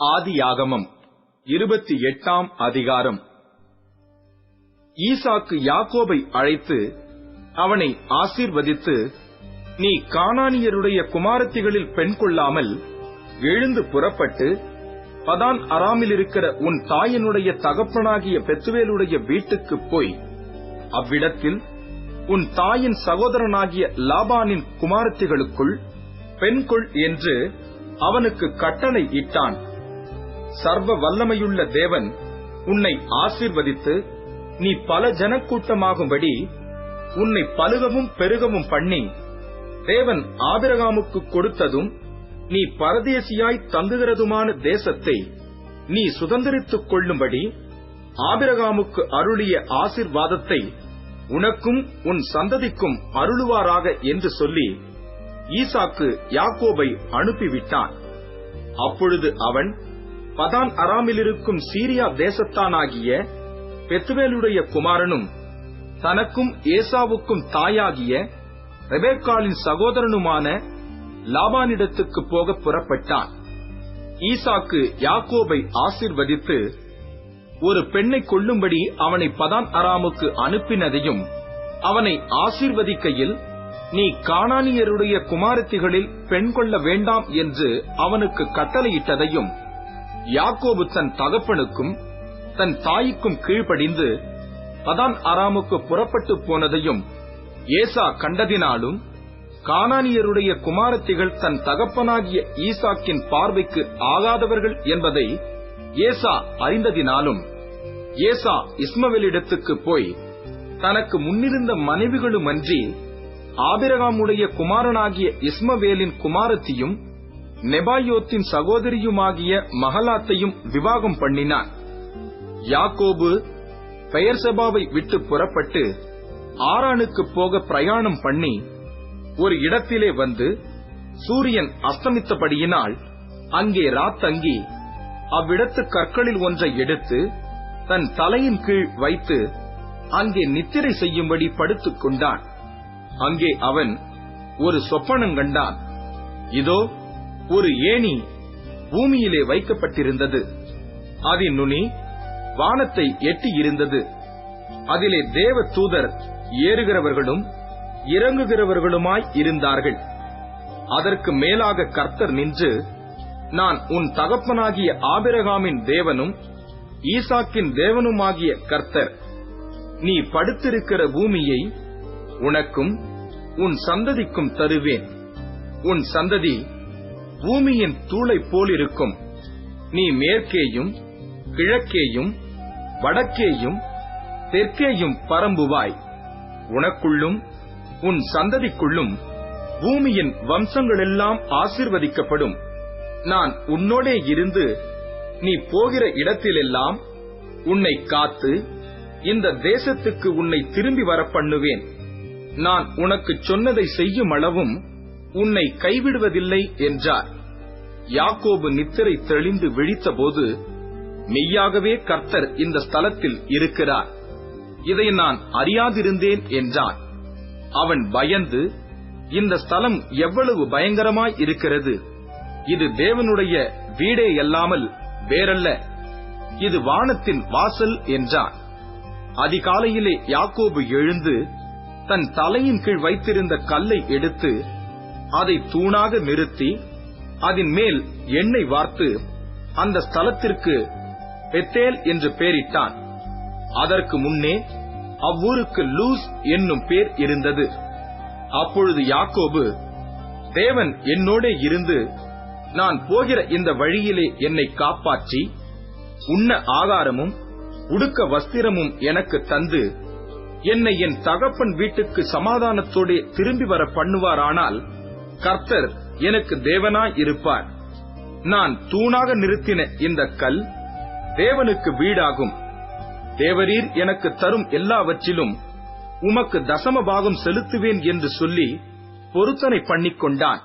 ஆதியாகமம் இருபத்தி எட்டாம் அதிகாரம். ஈசாக்கு யாக்கோபை அழைத்து அவனை ஆசீர்வதித்து நீ காணானியருடைய குமாரத்திகளில் பெண் கொள்ளாமல் எழுந்து புறப்பட்டு பதான் அராமில் இருக்கிற உன் தாயனுடைய தகப்பனாகிய பெத்துவேலுடைய வீட்டுக்குப் போய் அவ்விடத்தில் உன் தாயின் சகோதரனாகிய லாபானின் குமாரத்திகளுக்குள் பெண் கொள் என்று அவனுக்கு கட்டளை இட்டான். சர்வ வல்லமையுள்ள தேவன் உன்னை ஆசீர்வதித்து நீ பல ஜனக்கூட்டமாகும்படி உன்னை பலுகவும் பெருகவும் பண்ணி தேவன் ஆபிரகாமுக்கு கொடுத்ததும் நீ பரதேசியாய் தங்குகிறதுமான தேசத்தை நீ சுதந்திரித்துக் கொள்ளும்படி ஆபிரகாமுக்கு அருளிய ஆசிர்வாதத்தை உனக்கும் உன் சந்ததிக்கும் அருளுவாராக என்று சொல்லி ஈசாக்கு யாக்கோபை அனுப்பிவிட்டான். அப்பொழுது அவன் பதான் அராமில் இருக்கும் சீரியா தேசத்தானாகிய பெத்துவேலுடைய குமாரனும் தனக்கும் ஏசாவுக்கும் தாயாகிய ரெபேக்காலின் சகோதரனுமான லாபானிடத்துக்கு போக புறப்பட்டான். ஈசாக்கு யாக்கோபை ஆசிர்வதித்து ஒரு பெண்ணை கொள்ளும்படி அவனை பதான் அராமுக்கு அனுப்பினதையும் அவனை ஆசிர்வதிக்கையில் நீ காணானியருடைய குமாரத்திகளில் பெண் கொள்ள வேண்டாம் என்று அவனுக்கு கட்டளையிட்டதையும் யாக்கோபு தன் தகப்பனுக்கும் தன் தாய்க்கும் கீழ்ப்படிந்து பதான் அராமுக்கு புறப்பட்டு போனதையும் ஏசா கண்டதினாலும் கானானியருடைய குமாரத்திகள் தன் தகப்பனாகிய ஈசாக்கின் பார்வைக்கு ஆகாதவர்கள் என்பதை ஏசா அறிந்ததினாலும் ஏசா இஸ்மவேலிடத்துக்கு போய் தனக்கு முன்னிருந்த மனைவிகளுமன்றி ஆபிரகாமுடைய குமாரனாகிய இஸ்மவேலின் குமாரத்தியும் நெபாயோத்தின் சகோதரியுமாகிய மகலாத்தையும் விவாகம் பண்ணினான். யாக்கோபு பெயர்சபாவை விட்டு புறப்பட்டு ஆரானுக்கு போக பிரயாணம் பண்ணி ஒரு இடத்திலே வந்து சூரியன் அஸ்தமித்தபடியினால் அங்கே ராத்தங்கி அவ்விடத்து கற்களில் ஒன்றை எடுத்து தன் தலையின் கீழ் வைத்து அங்கே நித்திரை செய்யும்படி படுத்துக் கொண்டான். அங்கே அவன் ஒரு சொப்பனம் கண்டான். இதோ ஒரு ஏணி பூமியிலே வைக்கப்பட்டிருந்தது. அதன் நுனி வானத்தை எட்டி இருந்தது அதிலே தேவ தூதர் ஏறுகிறவர்களும் இறங்குகிறவர்களுமாய் இருந்தார்கள். அதற்கு மேலாக கர்த்தர் நின்று நான் உன் தகப்பனாகிய ஆபிரகாமின் தேவனும் ஈசாக்கின் தேவனுமாகிய கர்த்தர். நீ படுத்திருக்கிற பூமியை உனக்கும் உன் சந்ததிக்கும் தருவேன். உன் சந்ததி பூமியின் தூளை போலிருக்கும். நீ மேற்கேயும் கிழக்கேயும் வடக்கேயும் தெற்கேயும் பரம்புவாய். உனக்குள்ளும் உன் சந்ததிக்குள்ளும் பூமியின் வம்சங்களெல்லாம் ஆசிர்வதிக்கப்படும். நான் உன்னோடே இருந்து நீ போகிற இடத்திலெல்லாம் உன்னை காத்து இந்த தேசத்துக்கு உன்னை திரும்பி வர பண்ணுவேன் நான் உனக்கு சொன்னதை செய்யும் அளவும் உன்னை கைவிடுவதில்லை என்றார். யாக்கோபு நித்திரை தெளிந்து விழித்தபோது மெய்யாகவே கர்த்தர் இந்த ஸ்தலத்தில் இருக்கிறார். இதை நான் அறியாதிருந்தேன் என்றான். அவன் பயந்து இந்த ஸ்தலம் எவ்வளவு பயங்கரமாய் இருக்கிறது. இது தேவனுடைய வீடே அல்லாமல் வேறல்ல. இது வானத்தின் வாசல் என்றான். அதிகாலையிலே யாக்கோபு எழுந்து தன் தலையின் கீழ் வைத்திருந்த கல்லை எடுத்து அதை தூணாக நிறுத்தி அதன் மேல் எண்ணெய் வார்த்து அந்த ஸ்தலத்திற்கு பெத்தேல் என்று பெயரிட்டான் அதற்கு முன்னே அவ்வூருக்கு லூஸ் என்னும் பேர் இருந்தது. அப்பொழுது யாக்கோபு தேவன் என்னோடே இருந்து நான் போகிற இந்த வழியிலே என்னை காப்பாற்றி உண்ண ஆகாரமும் உடுக்க வஸ்திரமும் எனக்கு தந்து என்னை என் தகப்பன் வீட்டுக்கு சமாதானத்தோடே திரும்பி வர பண்ணுவாரானால் கர்த்தர் எனக்கு தேவனாய் இருப்பார். நான் தூணாக நிறுத்தின இந்த கல் தேவனுக்கு வீடாகும். தேவரீர் எனக்கு தரும் எல்லாவற்றிலும் உமக்கு தசம பாகம் செலுத்துவேன் என்று சொல்லி பொருத்தனை பண்ணிக்கொண்டான்.